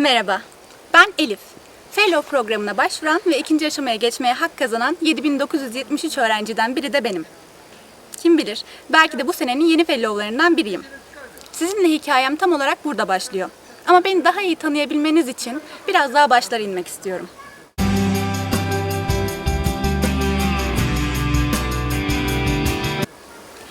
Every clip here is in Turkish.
Merhaba, ben Elif. Fellow programına başvuran ve ikinci aşamaya geçmeye hak kazanan 7973 öğrenciden biri de benim. Kim bilir, belki de bu senenin yeni fellowlarından biriyim. Sizinle hikayem tam olarak burada başlıyor. Ama beni daha iyi tanıyabilmeniz için biraz daha başlara inmek istiyorum.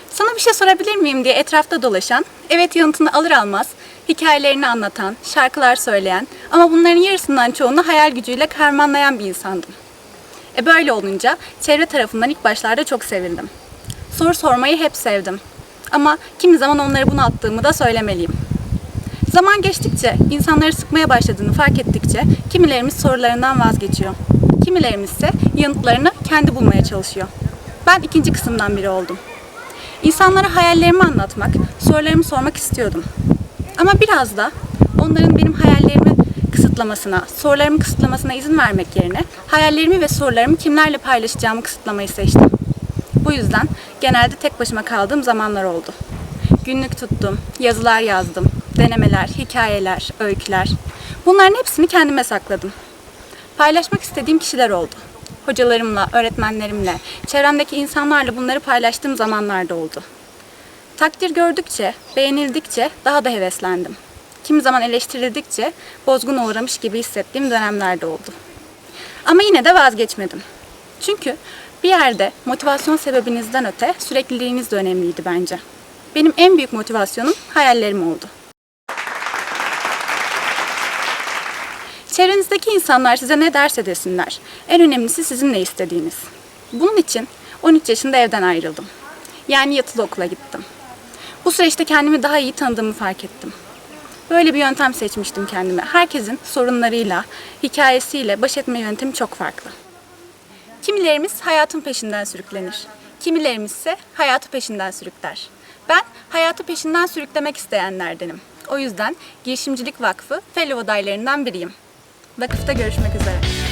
Sana bir şey sorabilir miyim diye etrafta dolaşan, evet yanıtını alır almaz, hikayelerini anlatan, şarkılar söyleyen ama bunların yarısından çoğunu hayal gücüyle karmanlayan bir insandım. E böyle olunca çevre tarafından ilk başlarda çok sevildim. Soru sormayı hep sevdim. Ama kimi zaman onları bunalttığımı da söylemeliyim. Zaman geçtikçe, insanları sıkmaya başladığını fark ettikçe kimilerimiz sorularından vazgeçiyor. Kimilerimiz ise yanıtlarını kendi bulmaya çalışıyor. Ben ikinci kısımdan biri oldum. İnsanlara hayallerimi anlatmak, sorularımı sormak istiyordum. Ama biraz da onların benim hayallerimi kısıtlamasına, sorularımı kısıtlamasına izin vermek yerine hayallerimi ve sorularımı kimlerle paylaşacağımı kısıtlamayı seçtim. Bu yüzden genelde tek başıma kaldığım zamanlar oldu. Günlük tuttum, yazılar yazdım, denemeler, hikayeler, öyküler. Bunların hepsini kendime sakladım. Paylaşmak istediğim kişiler oldu. Hocalarımla, öğretmenlerimle, çevremdeki insanlarla bunları paylaştığım zamanlarda oldu. Takdir gördükçe, beğenildikçe daha da heveslendim. Kimi zaman eleştirildikçe bozgun uğramış gibi hissettiğim dönemlerde oldu. Ama yine de vazgeçmedim. Çünkü bir yerde motivasyon sebebinizden öte sürekliliğiniz de önemliydi bence. Benim en büyük motivasyonum hayallerim oldu. Çevrenizdeki insanlar size ne derse desinler. En önemlisi sizin ne istediğiniz. Bunun için 13 yaşında evden ayrıldım. Yani yatılı okula gittim. Bu süreçte kendimi daha iyi tanıdığımı fark ettim. Böyle bir yöntem seçmiştim kendime. Herkesin sorunlarıyla, hikayesiyle baş etme yöntemi çok farklı. Kimilerimiz hayatın peşinden sürüklenir. Kimilerimiz ise hayatı peşinden sürükler. Ben hayatı peşinden sürüklemek isteyenlerdenim. O yüzden Girişimcilik Vakfı Fellow adaylarından biriyim. Vakıfta görüşmek üzere.